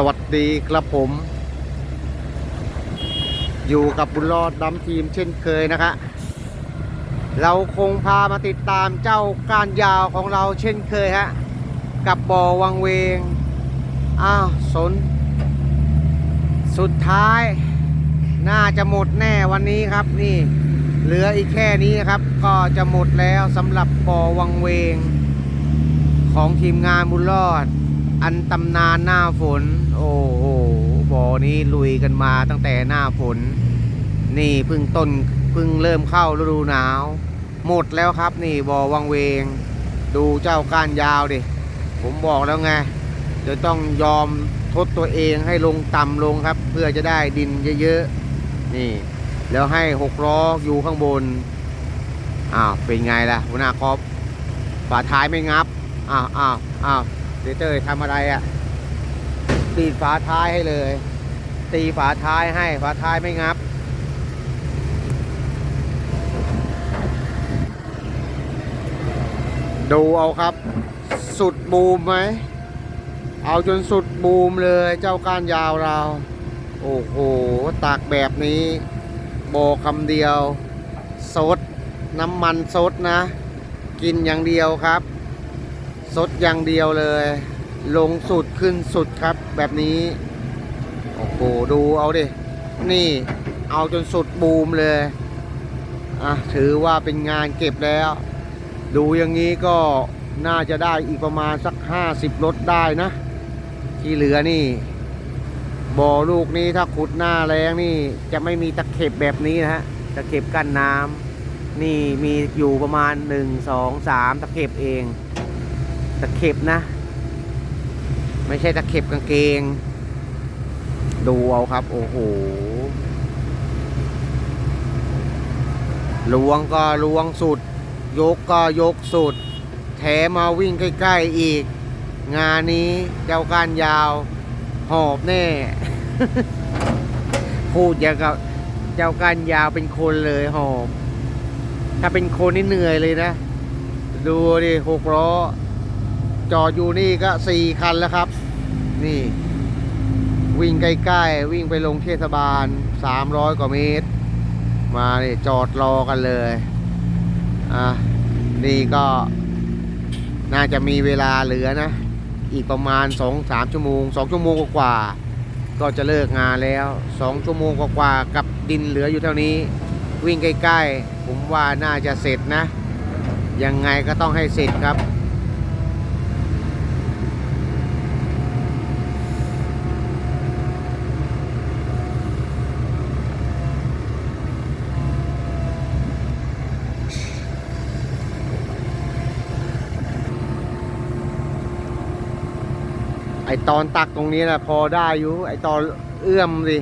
สวัสดีครับผม อยู่กับบุญรอดดำทีมเช่นเคยนะคะ เราคงพามาติดตามเจ้าการยาวของเราเช่นเคยฮะ กับบ่อวังเวง อ้าวสน สุดท้าย น่าจะหมดแน่วันนี้ครับนี่ เหลืออีกแค่นี้นะครับ ก็จะหมดแล้วสำหรับบ่อวังเวง ของทีมงานบุญรอด อันตำนานหน้าฝน โอ้โหบ่อนี้ลุยกันมาตั้งแต่หน้าฝน นี่เพิ่งต้นเพิ่งเริ่มเข้าฤดูหนาว หมดแล้วครับนี่บ่อวังเวง ดูเจ้าก้านยาวดิ ผมบอกแล้วไงจะต้องยอมทดตัวเองให้ลงต่ำลงครับ เพื่อจะได้ดินเยอะๆนี่ แล้วให้หกล้ออยู่ข้างบนอ้าวเป็นไงล่ะหัวหน้าครอบฝาท้ายไม่งับอ้าวอ้าวอ้าว เดเตอร์ทำอะไรอะ่ะตีฝาท้ายให้เลย ตีฝาท้ายให้ฝาท้ายไม่งับ ดูเอาครับ สุดบูมไหม เอาจนสุดบูมเลยเจ้าก้านยาวเรา โอ้โห ตากแบบนี้โบคำเดียวซดน้ำมันซดนะ กินอย่างเดียวครับ ซดอย่างเดียวเลย ลงสุดขึ้นสุดครับแบบนี้ โอ้โห ดูเอาดิ นี่เอาจนสุดบูมเลยอะถือว่าเป็นงานเก็บแล้ว ดูอย่างนี้ก็น่าจะได้อีกประมาณสักห้าสิบรถได้นะ ที่เหลือนี่บ่อลูกนี้ถ้าขุดหน้าแรงนี่จะไม่มีตะเข็บแบบนี้นะฮะตะเข็บกั้นน้ำนี่มีอยู่ประมาณหนึ่งสองสามตะเข็บเอง ตะเข็บนะ ไม่ใช่ตะเข็บกางเกง ดูเอาครับ โอ้โหล้วงก็ล้วงสุด ยกก็ยกสุด แถมมาวิ่งใกล้ๆอีก งานนี้เจ้าการยาว หอบแน่ พูดอย่างกับเจ้าการยาวเป็นคนเลยหอบ ถ้าเป็นคนนี่เหนื่อยเลยนะ ดูดิหกล้อ จอดอยู่นี่ก็สี่คันแล้วครับ นี่ วิ่งใกล้ๆ วิ่งไปลงเทศบาลสามร้อยกว่าเมตร มาเนี่ยจอดรอกันเลย อะ นี่ก็ น่าจะมีเวลาเหลือนะ อีกประมาณ2-3ชั่วโมง2ชั่วโมงกว่าก็จะเลิกงานแล้ว2ชั่วโมงกว่ากับดินเหลืออยู่เท่านี้ วิ่งใกล้ๆ ผมว่าน่าจะเสร็จนะ ยังไงก็ต้องให้เสร็จครับ ไอตอนตักตรงนี้นะพอได้อยู่ ไอตอนเอื้อมดิ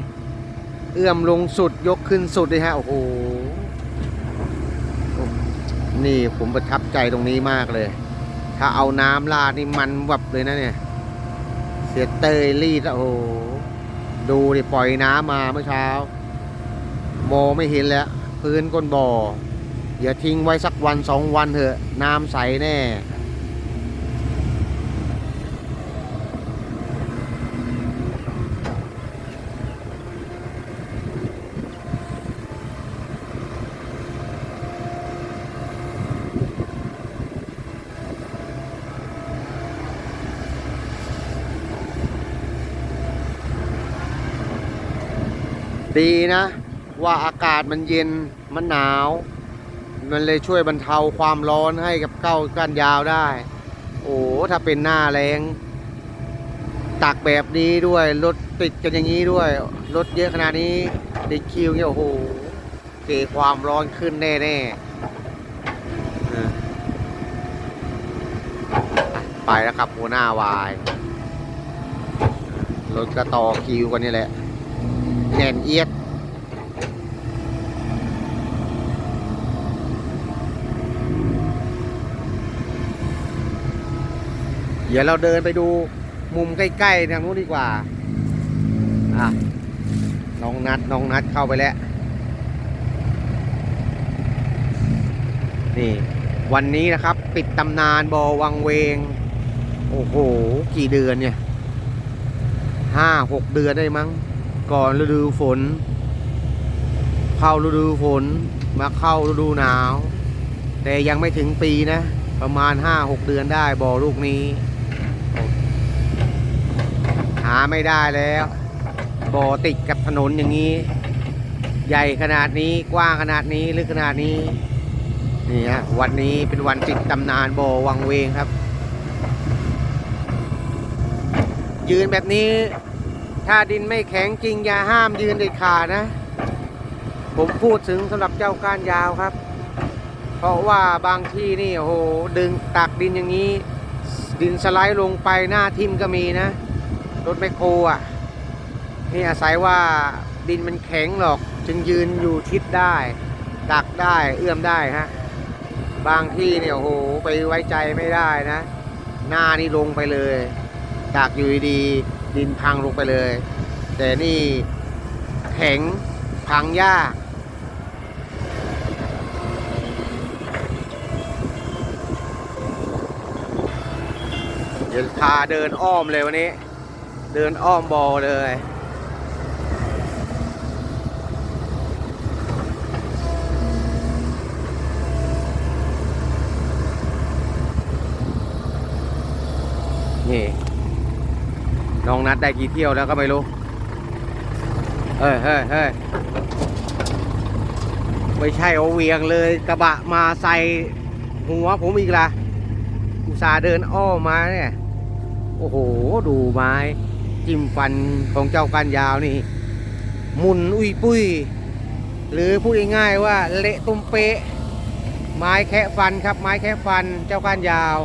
เอื้อมลงสุดยกขึ้นสุดเลยฮะโอ้โหนี่ผมประทับใจตรงนี้มากเลย ถ้าเอาน้ำราดนี่มันวับเลยนะเนี่ย เสียเตยรีดอะโอ้โหดูดิปล่อยน้ำมาเมื่อเช้าโมองไม่เห็นแล้ว พื้นก้นบ่ออย่าทิ้งไว้สักวันสองวันเถอะ น้ำใสแน่ ดีนะ ว่าอากาศมันเย็นมันหนาว มันเลยช่วยบรรเทาความร้อนให้กับเก้าก้านยาวได้ โอ้ถ้าเป็นหน้าแรงตักแบบนี้ด้วยรถติดกันอย่างนี้ด้วยรถเยอะขนาดนี้ติดคิวเนี่ยโอ้โหเกความร้อนขึ้นแน่ๆไปแล้วครับหัวหน้าวายรถกระต่อคิวกันนี่แหละ แน่นเอียด เดี๋ยวเราเดินไปดูมุมใกล้ๆทางนู้นดีกว่า อะ น้องนัดน้องนัดเข้าไปแล้ว นี่ วันนี้นะครับ ปิดตำนานบอวังเวง โอ้โห กี่เดือนเนี่ยห้าหกเดือนได้มั้ง ก่อนฤดูฝน เข้าฤดูฝน มาเข้าฤดูหนาว แต่ยังไม่ถึงปีนะ ประมาณห้าหกเดือนได้บ่อลูกนี้ หาไม่ได้แล้วบ่อติดกับถนนอย่างนี้ ใหญ่ขนาดนี้กว้างขนาดนี้ลึกขนาดนี้นี่ฮะวันนี้เป็นวันจิตตำนานบ่อวังเวงครับ ยืนแบบนี้ ถ้าดินไม่แข็งจริงอย่าห้ามยืนเด็ดขาดนะ ผมพูดถึงสำหรับเจ้าก้านยาวครับ เพราะว่าบางที่นี่โอ้โหดึงตักดินอย่างนี้ ดินสไลด์ลงไปหน้าทิ่มก็มีนะรถไมโครอะนี่อาศัยว่าดินมันแข็งหรอก จึงยืนอยู่ทิศได้ตักได้เอื้อมได้ฮะบางที่เนี่ยโอ้โหไปไว้ใจไม่ได้นะ หน้านี่ลงไปเลยตักอยู่ดี ดินพังลงไปเลย แต่นี่แข็งพังยากเดี๋ยวพาเดินอ้อมเลยวันนี้ เดินอ้อมบอเลยนี่ น้องนัดได้กี่เที่ยวแล้วก็ไม่รู้ เฮ้ยเฮ้ยเฮ้ยไม่ใช่เอาเวียงเลยกระบะมาใส่หัวผมอีกละอุตส่าห์เดินอ้อมมาเนี่ย โอ้โห ดูไม้ จิ้มฟันของเจ้ากันยาวนี่ มุนอุ้ยปุ้ย หรือพูดง่ายๆว่าเละตุ้มเป๊ะไม้แคะฟันครับ ไม้แคะฟันเจ้าก้านยาว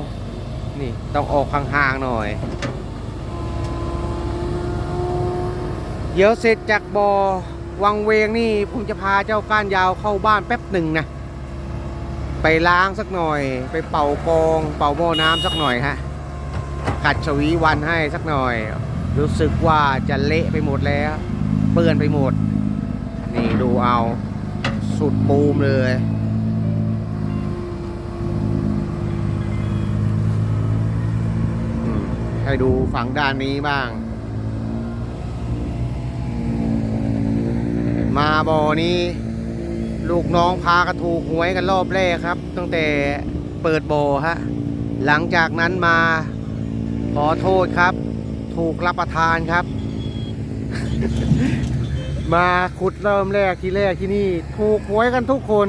นี่ต้องออกห่างๆหน่อย เดี๋ยวเสร็จจากบอวังเวงนี่ผมจะพาเจ้าก้านยาวเข้าบ้านแป๊บหนึ่งนะ ไปล้างสักหน่อย ไปเป่ากอง เป่าหม้อน้ำสักหน่อยฮะกัดชวีวันให้สักหน่อย รู้สึกว่าจะเละไปหมดแล้ว เปื้อนไปหมด นี่ดูเอาสุดปูมเลย ให้ดูฝั่งด้านนี้บ้าง มาบ่อนี้ ลูกน้องพากันถูกหวยกันรอบแรกครับ ตั้งแต่เปิดบ่อฮะหลังจากนั้นมาขอโทษครับ ถูกรับประทานครับ มาขุดเริ่มแรกที่แรกที่นี่ ถูกหวยกันทุกคน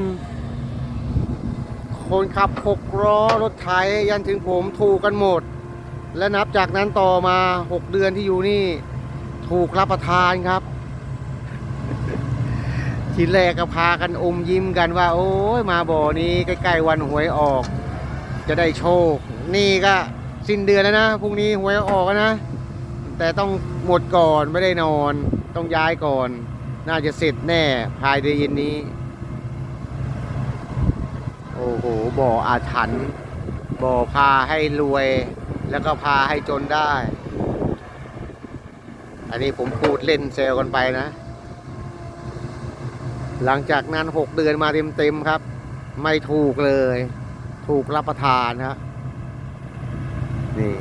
คนขับหกล้อรถไถยันถึงผมถูกกันหมด และนับจากนั้นต่อมาหกเดือนที่อยู่นี่ ถูกรับประทานครับ ทีแรกก็พากันอมยิ้มกันว่า โอ้ยมาบ่อนี้ใกล้ๆวันหวยออก จะได้โชค นี่ก็สิ้นเดือนแล้วนะพรุ่งนี้หวยออกนะ แต่ต้องหมดก่อนไม่ได้นอน ต้องย้ายก่อน น่าจะเสร็จแน่ภายในเย็นนี้ โอ้โหบ่ออาถรรพ์บ่อพาให้รวย แล้วก็พาให้จนได้ อันนี้ผมพูดเล่นเซลกันไปนะ หลังจากนั้นหกเดือนมาเต็มๆครับ ไม่ถูกเลย ถูกรับประทานฮะนี่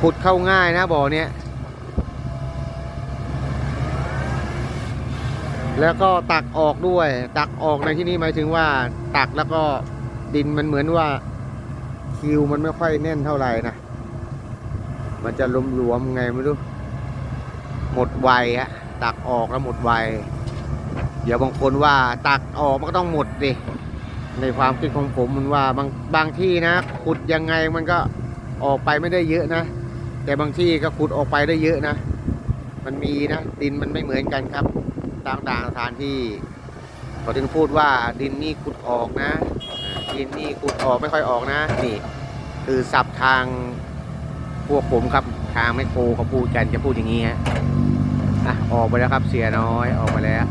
ขุดเข้าง่ายนะบ่อเนี้ยแล้วก็ตักออกด้วย ตักออกในที่นี้หมายถึงว่า ตักแล้วก็ดินมันเหมือนว่าคิวมันไม่ค่อยแน่นเท่าไหร่นะ มันจะหลวมๆไงไม่รู้ หมดไวอะ ตักออกแล้วหมดไว เดี๋ยวบางคนว่าตักออกมันก็ต้องหมดดิในความคิดของผมมันว่าบางบางที่นะขุดยังไงมันก็ออกไปไม่ได้เยอะนะ แต่บางที่ก็ขุดออกไปได้เยอะนะ มันมีนะดินมันไม่เหมือนกันครับต่างๆสถานที่เขาถึงพูดว่าดินนี่ขุดออกนะ ดินนี่ขุดออกไม่ค่อยออกนะนี่ คือศัพท์ทางพวกผมครับทางแมโครเขาพูดกันจะพูดอย่างนี้ฮะ อะออกไปแล้วครับเสียน้อยออกมาแล้ว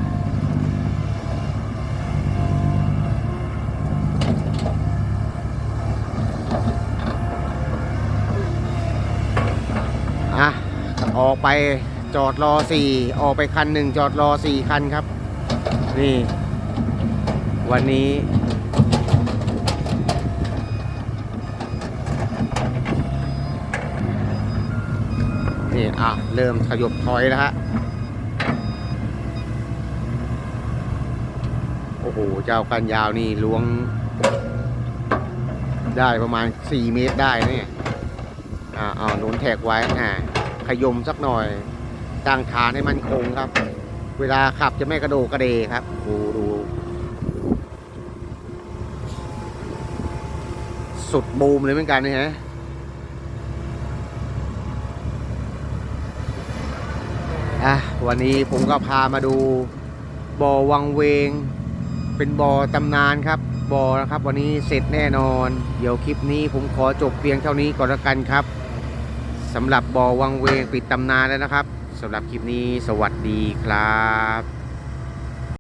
อะออกไปจอดรอสี่ออกไปคันหนึ่งจอดรอสี่คันครับ นี่ วันนี้ออะเริ่มขยบถอยแล้วฮะ อ้โห เจ้ากันยาวนี่ล้วง ได้ประมาณ 4 เมตรได้เนี่ยอ่าเอาหนุนแทกไว้อ่าขยมสักหน่อยตั้งฐานให้มันคงครับ เวลาขับจะไม่กระโดดกระเดครับดูดูสุดบูมเลยเหมือนกันนะฮะอะวันนี้ผมก็พามาดูบ่อวังเวง เป็นบ่อตำนานครับบ่อนะครับ วันนี้เสร็จแน่นอน เดี๋ยวคลิปนี้ผมขอจบเพียงเท่านี้ก่อนละกันครับสำหรับบ่อวังเวงปิดตำนานแล้วนะครับสำหรับคลิปนี้สวัสดีครับ